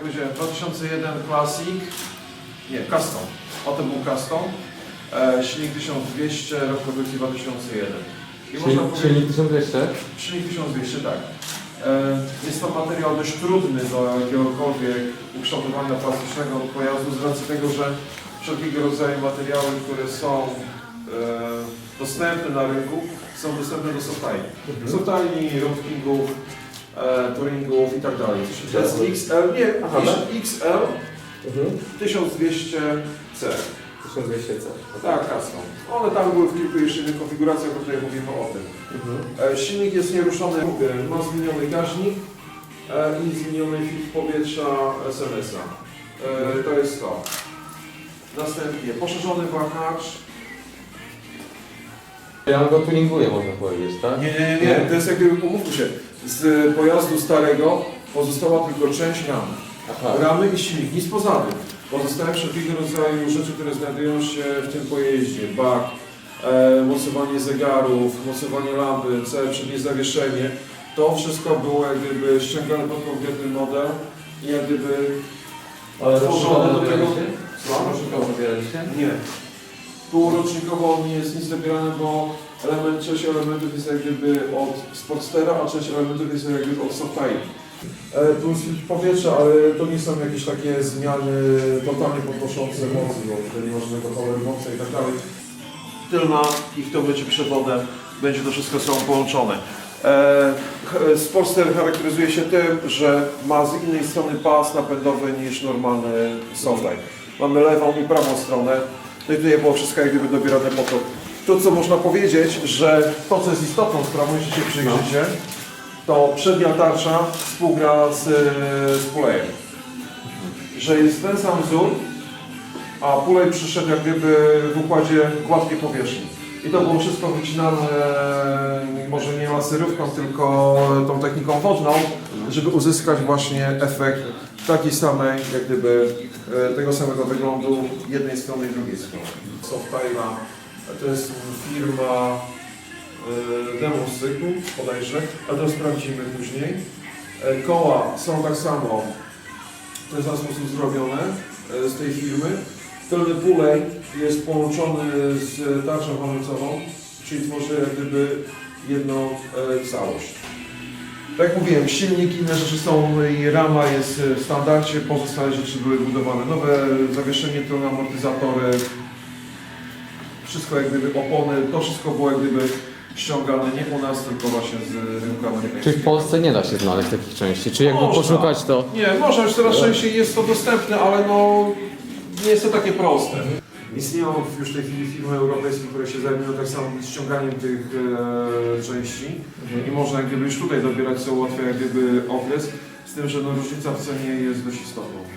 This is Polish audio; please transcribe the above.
powiedziałem, 2001 Classic, nie, Custom, o to był Custom, e, silnik 1200, rok produkcji 2001. I można Czyli, powiedzieć, czyli 1200? silnik 1200, tak. E, Jest to materiał dość trudny do jakiegokolwiek ukształtowania plastycznego pojazdu z racji tego, że wszelkiego rodzaju materiały, które są e, dostępne na rynku, są dostępne do softajni. Softajni, roundkingów, e, touringów i tak dalej. To jest XL, nie, Aha, XL Mhm. 1200C. 1200 co? Tak, custom. One tam były w kilku jeszcze innych konfiguracjach, bo tutaj mówimy o tym. Mhm. E, Silnik jest nieruszony, ma zmieniony gaźnik e, i zmieniony filtr powietrza SMS-a. E, To jest to. Następnie poszerzony wahacz. Ja go tuninguję, można powiedzieć, tak? Nie, nie, nie, nie. To jest jakby, umówmy się, z pojazdu starego pozostała tylko część ramy. Aha. Ramy i silnik, nic poza tym. Pozostałe wszelkiego rodzaju rzeczy, które znajdują się w tym pojeździe. Bak, e, mocowanie zegarów, mocowanie lampy, całe przednie zawieszenie. To wszystko było jak gdyby ściągane pod konkretny model i jak gdyby Ale tworzone do tego... Rocznikowo zabieraliście? Nie. Półrocznikowo nie jest nic dobierane, bo element, część elementów jest jak gdyby od Sportstera, a część elementów jest jak gdyby od Softail. E, tu jest filtr powietrza, ale to nie są jakieś takie zmiany totalnie podnoszące mocy, bo tutaj nie ma żadnego power mocy i tak dalej. Tylna i w tym będzie przewodem, będzie to wszystko są połączone. E, Sportster charakteryzuje się tym, że ma z innej strony pas napędowy niż normalny Softail. Mamy lewą i prawą stronę. No i tutaj było wszystko jak gdyby dobierane po to. To co można powiedzieć, że to co jest istotną sprawą, jeśli się przyjrzycie, to przednia tarcza współgra z, z pulejem. Że jest ten sam wzór, a pulej przyszedł jak gdyby w układzie gładkiej powierzchni. I to było wszystko wycinane może nie laserówką, tylko tą techniką wodną, żeby uzyskać właśnie efekt takiej samej, jak gdyby e, tego samego wyglądu jednej strony i drugiej strony. Softaila to jest firma e, demo z cyklu, podejrzę, ale to sprawdzimy później. E, Koła są tak samo, w ten sam sposób zrobione z tej firmy. Tylny pulej jest połączony z tarczą hamulcową, czyli tworzy jak gdyby jedną całość. Tak jak mówiłem, silnik, inne rzeczy są i rama jest w standardzie, pozostałe rzeczy były budowane. Nowe zawieszenie, tylne amortyzatory, wszystko jak gdyby opony, to wszystko było jak gdyby ściągane nie u nas, tylko właśnie z rynku Czy amerykańskiego. w Polsce nie da się znaleźć takich części? Czy jakby Można. poszukać to... Nie, może już coraz częściej jest to dostępne, ale no nie jest to takie proste. Istnieją już w tej chwili firmy europejskie, które się zajmują tak samo ściąganiem tych e, części i można jak gdyby już tutaj dobierać, co ułatwia jak gdyby okres, z tym, że no, różnica w cenie jest dość rzeczą.